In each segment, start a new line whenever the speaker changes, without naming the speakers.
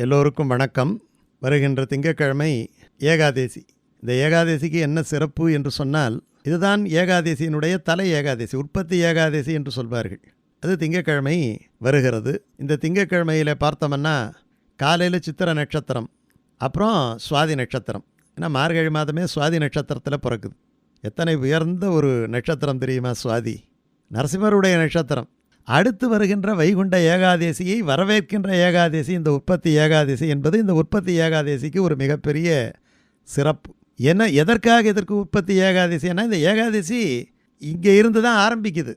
எல்லோருக்கும் வணக்கம். வருகின்ற திங்கட்கிழமை ஏகாதேசி. இந்த ஏகாதேசிக்கு என்ன சிறப்பு என்று சொன்னால் இதுதான் ஏகாதேசியினுடைய தலை ஏகாதேசி உற்பத்தி ஏகாதேசி என்று சொல்வார்கள். அது திங்கட்கிழமை வருகிறது. இந்த திங்கட்கிழமையில் பார்த்தோம்னா காலையில் சித்திர நட்சத்திரம் அப்புறம் சுவாதி நட்சத்திரம். ஏன்னா மார்கழி மாதமே சுவாதி நட்சத்திரத்தில் பிறக்குது. எத்தனை உயர்ந்த ஒரு நட்சத்திரம் தெரியுமா சுவாதி? நரசிம்மருடைய நட்சத்திரம். அடுத்து வருகின்ற வைகுண்ட ஏகாதேசியை வரவேற்கின்ற ஏகாதேசி இந்த உற்பத்தி ஏகாதேசி என்பது இந்த உற்பத்தி ஏகாதேசிக்கு ஒரு மிகப்பெரிய சிறப்பு. என்ன எதற்காக இதற்கு உற்பத்தி ஏகாதசின்னா இந்த ஏகாதசி இங்கே இருந்து தான் ஆரம்பிக்குது.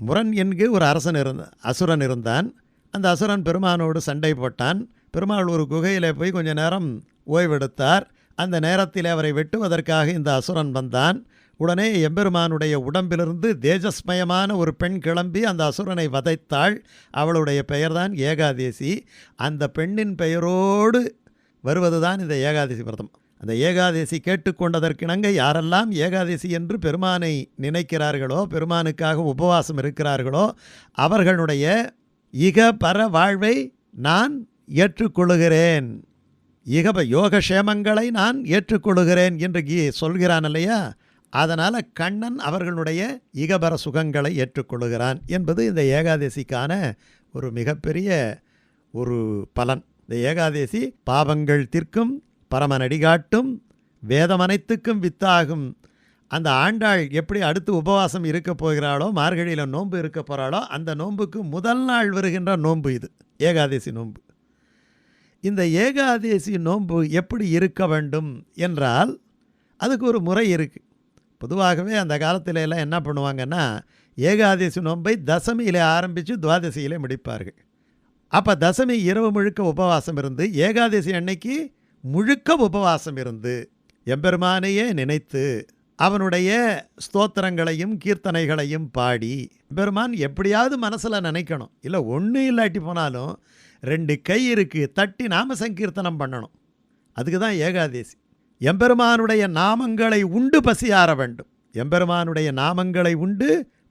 முரண் என்கு ஒரு அரசன் இருந்த அசுரன் இருந்தான். அந்த அசுரன் பெருமானோடு சண்டை போட்டான். பெருமாள் ஒரு குகையில் போய் கொஞ்ச நேரம் ஓய்வெடுத்தார். அந்த நேரத்தில் அவரை வெட்டுவதற்காக இந்த அசுரன் வந்தான். உடனே எம்பெருமானுடைய உடம்பிலிருந்து தேஜஸ்மயமான ஒரு பெண் கிளம்பி அந்த அசுரனை வதைத்தாள். அவளுடைய பெயர்தான் ஏகாதேசி. அந்த பெண்ணின் பெயரோடு வருவது தான் இந்த ஏகாதசி விரதம். அந்த ஏகாதசி கேட்டுக்கொண்டதற்கிணங்க யாரெல்லாம் ஏகாதசி என்று பெருமானை நினைக்கிறார்களோ பெருமானுக்காக உபவாசம் இருக்கிறார்களோ அவர்களுடைய இக பர வாழ்வை நான் ஏற்றுக்கொள்ளுகிறேன். இகப யோகக்ஷேமங்களை நான் ஏற்றுக்கொள்கிறேன் என்று கீ சொல்கிறான் இல்லையா? அதனால் கண்ணன் அவர்களுடைய இகபர சுகங்களை ஏற்றுக்கொள்கிறான் என்பது இந்த ஏகாதசிக்கான ஒரு மிகப்பெரிய ஒரு பலன். இந்த ஏகாதசி பாவங்கள் தீர்க்கும் பரமனடி காட்டும் வேதம் அனைத்துக்கும் வித்தாகும். அந்த ஆண்டாள் எப்படி அடுத்து உபவாசம் இருக்க போகிறாளோ மார்கழியில் நோன்பு இருக்க போகிறாளோ அந்த நோன்புக்கு முதல் நாள் வருகின்ற நோன்பு இது ஏகாதசி நோன்பு. இந்த ஏகாதசி நோன்பு எப்படி இருக்க வேண்டும் என்றால் அதுக்கு ஒரு முறை இருக்குது பொதுவாகவே அந்த காலத்தில எல்லாம் என்ன பண்ணுவாங்கன்னா ஏகாதசி நோன்பை தசமியில் ஆரம்பித்து துவாதசியில் முடிப்பார்கள். அப்போ தசமி இரவு முழுக்க உபவாசம் இருந்து ஏகாதசி அன்னைக்கு முழுக்க உபவாசம் இருந்து எம்பெருமானையே நினைத்து அவனுடைய ஸ்தோத்திரங்களையும் கீர்த்தனைகளையும் பாடி பெருமான் எப்படியாவது மனசில் நினைக்கணும். இல்லை ஒன்றும் இல்லாட்டி போனாலும் ரெண்டு கை இருக்குது தட்டி நாம சங்கீர்த்தனம் பண்ணணும். அதுக்கு தான் ஏகாதேசி. எம்பெருமானுடைய நாமங்களை உண்டு பசியாற வேண்டும். எம்பெருமானுடைய நாமங்களை உண்டு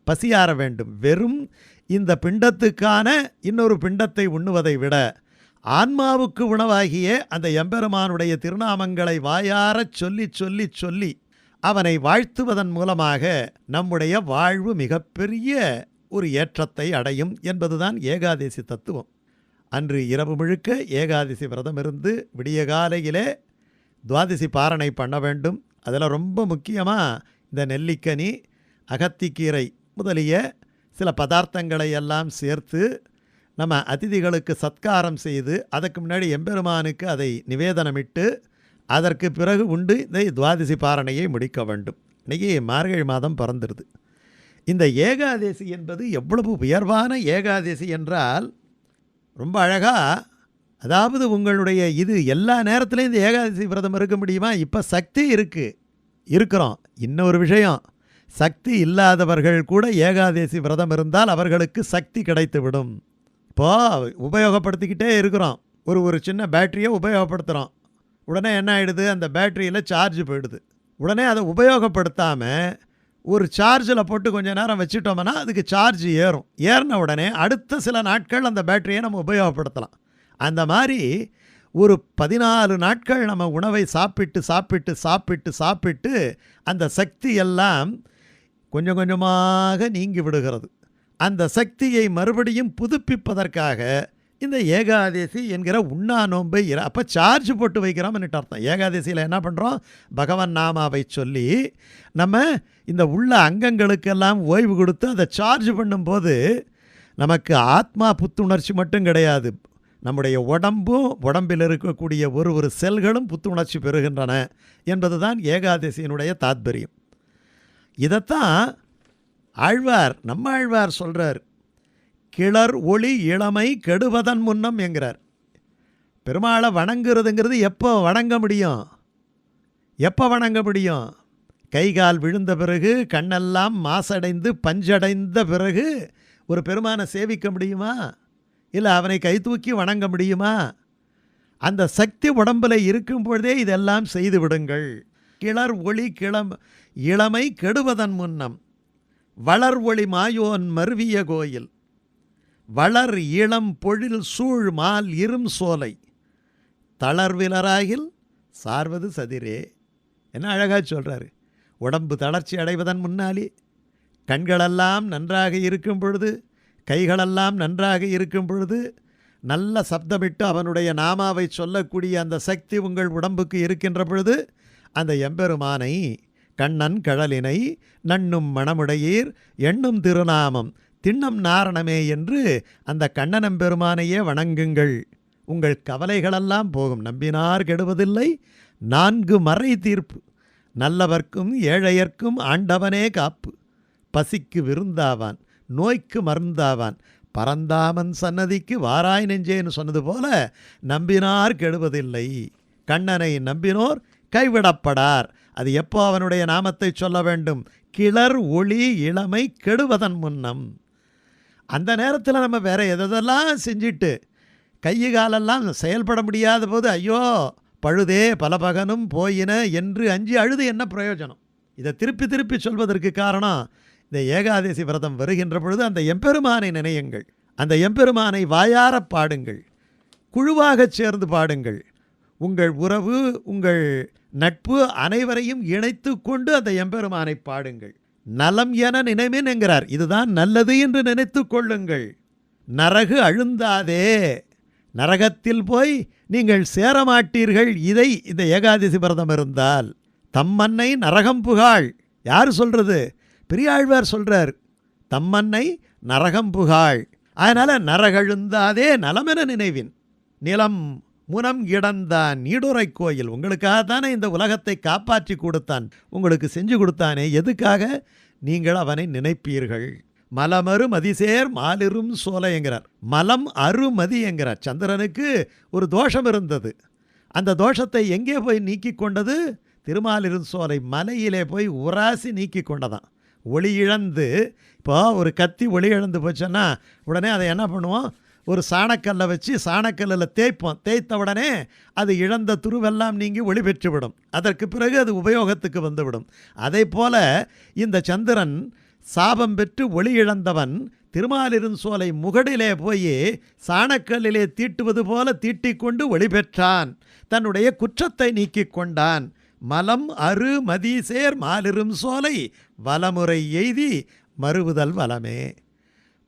பசியார வேண்டும். வெறும் இந்த பிண்டத்துக்கான இன்னொரு பிண்டத்தை உண்ணுவதை விட ஆன்மாவுக்கு உணவாகிய அந்த எம்பெருமானுடைய திருநாமங்களை வாயாரச் சொல்லி சொல்லி சொல்லி அவனை வாழ்த்துவதன் மூலமாக நம்முடைய வாழ்வு மிகப்பெரிய ஒரு ஏற்றத்தை அடையும் என்பதுதான் ஏகாதசி தத்துவம். அன்று இரவு முழுக்க ஏகாதசி விரதம் இருந்து விடிய காலையிலே துவாதிசி பாரணை பண்ண வேண்டும். அதில் ரொம்ப முக்கியமாக இந்த நெல்லிக்கனி அகத்திக்கீரை முதலிய சில பதார்த்தங்களை எல்லாம் சேர்த்து நம்ம அதிதிகளுக்கு சத்காரம் செய்து அதற்கு முன்னாடி எம்பெருமானுக்கு அதை நிவேதனமிட்டு அதற்கு பிறகு உண்டு இந்த துவாதிசி பாரணையை முடிக்க வேண்டும். இன்றைக்கி மார்கழி மாதம் பிறந்துருது. இந்த ஏகாதேசி என்பது எவ்வளவு உயர்வான ஏகாதேசி என்றால் ரொம்ப அழகாக அதாவது உங்களுடைய இது எல்லா நேரத்துலையும் இந்த ஏகாதசி விரதம் இருக்க முடியுமா? இப்போ சக்தி இருக்குது இருக்கிறோம். இன்னொரு விஷயம். சக்தி இல்லாதவர்கள் கூட ஏகாதசி விரதம் இருந்தால் அவர்களுக்கு சக்தி கிடைத்து விடும் இப்போது உபயோகப்படுத்திக்கிட்டே இருக்கிறோம். ஒரு ஒரு சின்ன பேட்டரியை உபயோகப்படுத்துகிறோம் உடனே என்ன ஆகிடுது அந்த பேட்டரியில் சார்ஜ் போயிடுது. உடனே அதை உபயோகப்படுத்தாமல் ஒரு சார்ஜில் போட்டு கொஞ்சம் நேரம் வச்சுட்டோம்னா அதுக்கு சார்ஜ் ஏறும். ஏறின உடனே அடுத்த சில நாட்கள் அந்த பேட்டரியை நம்ம உபயோகப்படுத்தலாம். அந்த மாதிரி ஒரு பதினாலு நாட்கள் நம்ம உணவை சாப்பிட்டு சாப்பிட்டு சாப்பிட்டு சாப்பிட்டு அந்த சக்தி எல்லாம் கொஞ்சம் கொஞ்சமாக நீங்கி விடுகிறது. அந்த சக்தியை மறுபடியும் புதுப்பிப்பதற்காக இந்த ஏகாதசி என்கிற உண்ணா நோன்பை அப்போ சார்ஜ் போட்டு வைக்கிறோம்னுட்டு அர்த்தம். ஏகாதசியில் என்ன பண்ணுறோம் பகவன் நாமாவை சொல்லி நம்ம இந்த உள்ள அங்கங்களுக்கெல்லாம் ஓய்வு கொடுத்து அதை சார்ஜ் பண்ணும்போது நமக்கு ஆத்மா புத்துணர்ச்சி மட்டும் கிடையாது. நம்முடைய உடம்பும் உடம்பில் இருக்கக்கூடிய ஒரு ஒரு செல்களும் புத்துணர்ச்சி பெறுகின்றன என்பது தான் ஏகாதசியினுடைய தாத்பரியம். இதைத்தான் ஆழ்வார் நம்ம ஆழ்வார் சொல்கிறார் கிளர் ஒளி இளமை கெடுவதன் முன்னம் என்கிறார். பெருமாளை வணங்குறதுங்கிறது எப்போ வணங்க முடியும்? எப்போ வணங்க முடியும்? கை கால் விழுந்த பிறகு கண்ணெல்லாம் மாசடைந்து பஞ்சடைந்த பிறகு ஒரு பெருமானை சேவிக்க முடியுமா? இல்லை அவனை கை தூக்கி வணங்க முடியுமா? அந்த சக்தி உடம்பில் இருக்கும் பொழுதே இதெல்லாம் செய்து விடுங்கள். கிளர் ஒளி கிளம் இளமை கெடுவதன் முன்னம். வளர் ஒளி மாயோன் மருவிய கோயில். வளர் இளம் பொழில் சூழ் மால் இரும் சோலை. தளர்விலராகில் சார்வது சதிரே. என்ன அழகாக சொல்கிறாரு உடம்பு தளர்ச்சி அடைவதன் முன்னாலே கண்களெல்லாம் நன்றாக இருக்கும் பொழுது கைகளெல்லாம் நன்றாக இருக்கும் பொழுது நல்ல சப்தமிட்டு அவனுடைய நாமாவை சொல்லக்கூடிய அந்த சக்தி உங்கள் உடம்புக்கு இருக்கின்ற பொழுது அந்த எம்பெருமானை கண்ணன் கழலினை நண்ணும் மணமுடையீர் எண்ணும் திருநாமம் திண்ணம் நாரணமே என்று அந்த கண்ணனம்பெருமானையே வணங்குங்கள். உங்கள் கவலைகளெல்லாம் போகும். நம்பினார் கெடுவதில்லை. நான்கு மறை தீர்ப்பு. நல்லவர்க்கும் ஏழையர்க்கும் ஆண்டவனே காப்பு. பசிக்கு விருந்தாவான். நோய்க்கு மருந்தாவான். பரந்தாமன் சன்னதிக்கு வாராய் நெஞ்சேன்னு சொன்னது போல நம்பினார் கெடுவதில்லை. கண்ணனை நம்பினோர் கைவிடப்படார். அது எப்போ அவனுடைய நாமத்தை சொல்ல வேண்டும்? கிளர் ஒளி இளமை கெடுவதன் முன்னம். அந்த நேரத்தில் நம்ம வேற எதெல்லாம் செஞ்சிட்டு கை காலெல்லாம் செயல்பட முடியாத போது ஐயோ பழுதே பலபகனும் போயின என்று அஞ்சி அழுது என்ன பிரயோஜனம்? இதை திருப்பி திருப்பி சொல்வதற்கு காரணம் இந்த ஏகாதசி விரதம் வருகின்ற பொழுது அந்த எம்பெருமானை நினையுங்கள். அந்த எம்பெருமானை வாயாரப் பாடுங்கள். குழுவாகச் சேர்ந்து பாடுங்கள். உங்கள் உறவு உங்கள் நட்பு அனைவரையும் இணைத்து கொண்டு அந்த எம்பெருமானை பாடுங்கள். நலம் என நினைமின் என்கிறார். இதுதான் நல்லது என்று நினைத்து கொள்ளுங்கள். நரகு அழுந்தாதே. நரகத்தில் போய் நீங்கள் சேரமாட்டீர்கள். இதை இந்த ஏகாதசி விரதம் இருந்தால் தம்மன்னை நரகம் புகாள் யார் சொல்கிறது பெரியாழ்வார் சொல்கிறார் தம்மன்னை நரகம் புகாள். அதனால் நரகழுந்தாதே நலமென நினைவின். நிலம் முனம் இடந்தான் நீடுரை கோயில். உங்களுக்காக தானே இந்த உலகத்தை காப்பாற்றி கொடுத்தான். உங்களுக்கு செஞ்சு கொடுத்தானே. எதுக்காக? நீங்கள் அவனை நினைப்பீர்கள். மலமரு மதிசேர் மாலிரும் சோலை என்கிறார். மலம் அருமதி என்கிறார். சந்திரனுக்கு ஒரு தோஷம் இருந்தது. அந்த தோஷத்தை எங்கே போய் நீக்கி கொண்டது? திருமாலிரும் சோலை மலையிலே போய் உராசி நீக்கி கொண்டதான் ஒளி இழந்து இப்போ ஒரு கத்தி ஒளி இழந்து போச்சுன்னா உடனே அதை என்ன பண்ணுவோம்? ஒரு சாணக்கல்லை வச்சு சாணக்கல்லில் தேய்ப்போம். தேய்த்த உடனே அது இழந்த துருவெல்லாம் நீங்கி ஒளி பெற்றுவிடும். அதற்கு பிறகு அது உபயோகத்துக்கு வந்துவிடும். அதே போல இந்த சந்திரன் சாபம் பெற்று ஒளி இழந்தவன் திருமாலிருஞ்சோலை முகடிலே போய் சாணக்கல்லிலே தீட்டுவது போல தீட்டிக்கொண்டு ஒளி பெற்றான். தன்னுடைய குற்றத்தை நீக்கிக் கொண்டான். மலம் அரு மதிசேர் மாலிரும் சோலை வலமுறை எய்தி மறுவுதல் வலமே.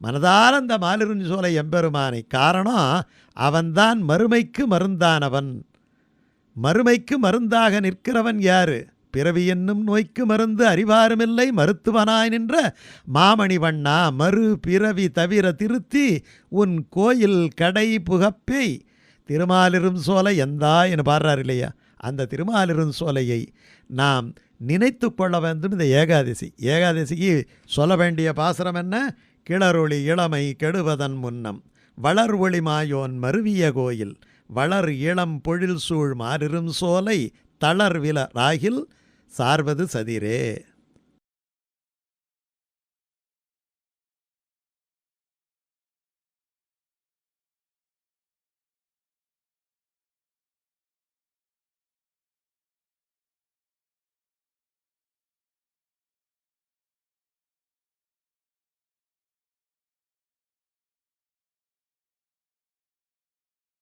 மனதால் அந்த மாலிருஞ்சோலை எம்பெருமானை காரணம் அவன்தான் மறுமைக்கு மருந்தானவன். மறுமைக்கு மருந்தாக நிற்கிறவன் யாரு? பிறவி என்னும் நோய்க்கு மருந்து அறிவாருமில்லை மருத்துவனாய் நின்ற மாமணி வண்ணா மறு பிறவி தவிர திருத்தி உன் கோயில் கடை புகப்பை திருமாலிரும் சோலை எந்தா? என்று பாடுறார் இல்லையா? அந்த திருமாலிரும் சோலையை நாம் நினைத்து கொள்ள வேண்டும். இந்த ஏகாதசி. ஏகாதசிக்கு சொல்ல வேண்டிய பாசனம் என்ன? கிளறொளி இளமை கெடுவதன் முன்னம். வளர் ஒளி மாயோன் மருவிய கோயில். வளர் இளம் பொழில் சூழ் மாறிரும் சோலை தளர் வில ராகில். சார்வது சதிரே.